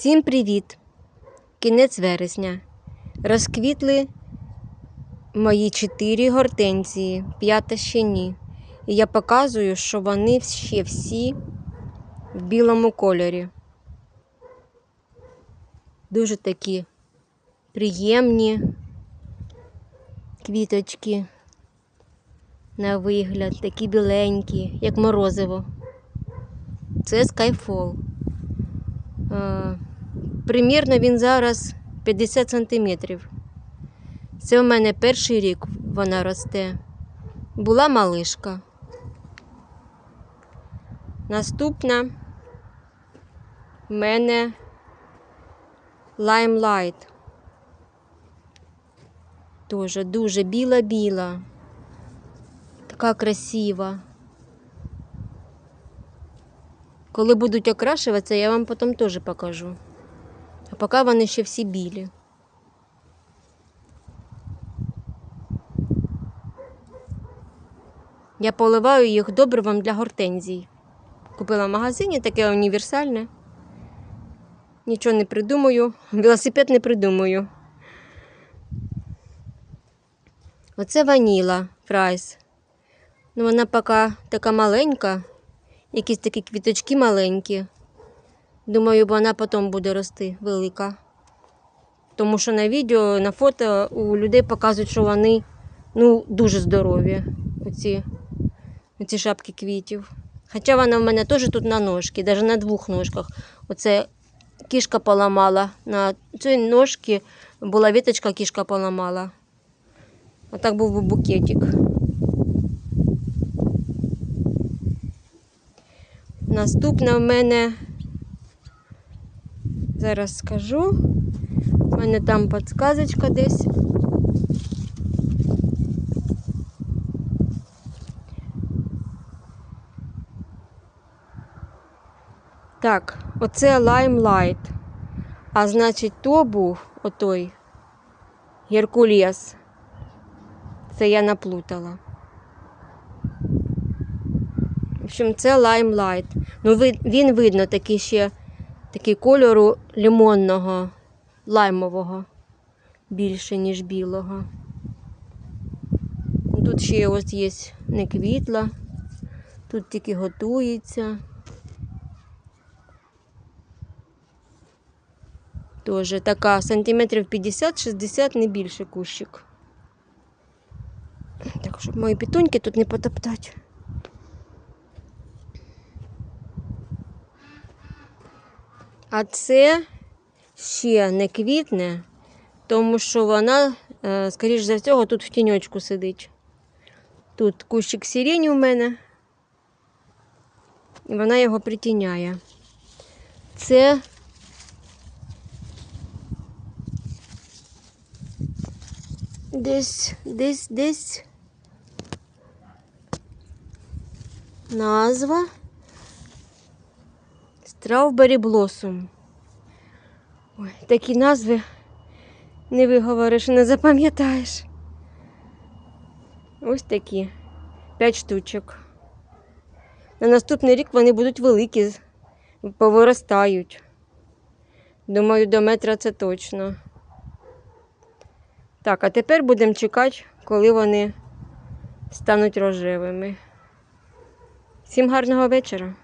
Всім привіт! Кінець вересня. Розквітли мої чотири гортензії, п'ята ще ні. І я показую, що вони ще всі в білому кольорі. Дуже такі приємні квіточки на вигляд, такі біленькі, як морозиво. Це Skyfall. Примірно він зараз 50 сантиметрів. Це у мене перший рік вона росте. Була малишка. Наступна в мене Limelight. Тоже дуже біла-біла. Така красива. Коли будуть окрашуватися, я вам потім теж покажу. Поки вони ще всі білі. Я поливаю їх добривом для гортензій. Купила в магазині таке універсальне. Нічого не придумаю. Велосипед не придумаю. Оце ваніла фрайс. Ну, вона поки така маленька, якісь такі квіточки маленькі. Думаю, вона потім буде рости велика. Тому що на відео, на фото у людей показують, що вони ну, дуже здорові, оці, оці шапки квітів. Хоча вона в мене теж тут на ножки, навіть на двох ножках. Оце кішка поламала. На цій ножці була віточка, кішка поламала. А так був би букетик. Наступна в мене, зараз скажу, у мене там підсказочка десь. Так, оце Limelight. А значить, то був отой Геркулес. Це я наплутала. В общем, це Limelight. Ну, він видно такий ще такий кольору лимонного, лаймового, більше, ніж білого. Тут ще ось є не квітла, тут тільки готується. Тоже така сантиметрів 50-60, не більше кущик. Так, щоб мої пітуньки тут не потоптати. А це ще не квітне, тому що вона, е, скоріш за всього, тут в тіньочку сидить. Тут кущик сирені у мене, і вона його притіняє. Це десь, десь, десь назва. Strawberry Blossom. Ой, такі назви не виговориш, не запам'ятаєш. Ось такі. П'ять штучок. На наступний рік вони будуть великі, повиростають. Думаю, до метра це точно. Так, а тепер будемо чекати, коли вони стануть рожевими. Всім гарного вечора!